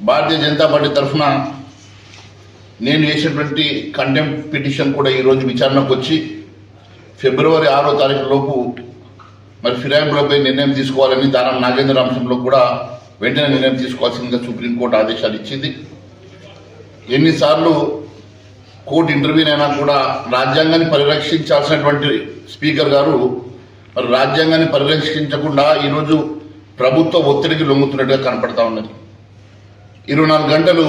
Bharatiya Janata party తరఫున నేను వేసినటువంటి కంటెంప్ పిటిషన్ కూడా ఈరోజు విచారణకు వచ్చి ఫిబ్రవరి ఆరో తారీఖు లోపు మరి ఫిరాయింపులపై నిర్ణయం తీసుకోవాలని దానం నాగేంద్ర అంశంలో కూడా వెంటనే నిర్ణయం తీసుకోవాల్సిందిగా సుప్రీంకోర్టు ఆదేశాలు ఇచ్చింది. ఎన్నిసార్లు కోర్టు ఇంటర్వ్యూని అయినా కూడా రాజ్యాంగాన్ని పరిరక్షించాల్సినటువంటి స్పీకర్ గారు మరి రాజ్యాంగాన్ని పరిరక్షించకుండా ఈరోజు ప్రభుత్వ ఒత్తిడికి లొంగుతున్నట్టుగా కనపడతా ఉన్నది. ఇరవై నాలుగు గంటలు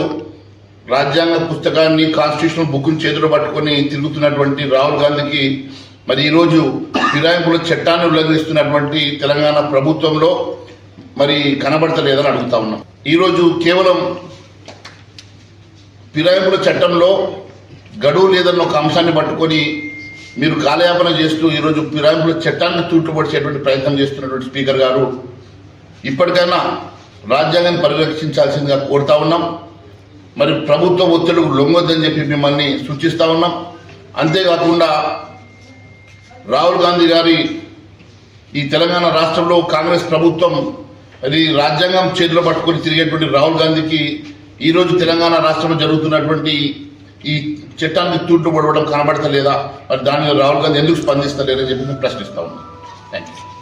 రాజ్యాంగ పుస్తకాన్ని కాన్స్టిట్యూషన్ బుక్ని చేతిలో పట్టుకొని తిరుగుతున్నటువంటి రాహుల్ గాంధీకి మరి ఈరోజు ఫిరాయింపుల చట్టాన్ని ఉల్లంఘిస్తున్నటువంటి తెలంగాణ ప్రభుత్వంలో మరి కనబడతలేదని అడుగుతా ఉన్నాం. ఈరోజు కేవలం ఫిరాయింపుల చట్టంలో గడువు లేదన్న ఒక అంశాన్ని పట్టుకొని మీరు కాలయాపన చేస్తూ ఈరోజు ఫిరాయింపుల చట్టాన్ని తూట్టుపడిచేటువంటి ప్రయత్నం చేస్తున్నటువంటి స్పీకర్ గారు ఇప్పటికైనా రాజ్యాంగాన్ని పరిరక్షించాల్సిందిగా కోరుతా ఉన్నాం. మరి ప్రభుత్వ ఒత్తిడుకు లొంగొద్దని చెప్పి మిమ్మల్ని సూచిస్తూ ఉన్నాం. అంతేకాకుండా రాహుల్ గాంధీ గారి ఈ తెలంగాణ రాష్ట్రంలో కాంగ్రెస్ ప్రభుత్వం అది రాజ్యాంగం చేతిలో పట్టుకొని తిరిగేటువంటి రాహుల్ గాంధీకి ఈరోజు తెలంగాణ రాష్ట్రంలో జరుగుతున్నటువంటి ఈ చట్టాన్ని తూట్లు పడవడం కనబడతలేదా? మరి దాని రాహుల్ గాంధీ ఎందుకు స్పందిస్తలేరని చెప్పి మేము ప్రశ్నిస్తా ఉన్నాం. Thank you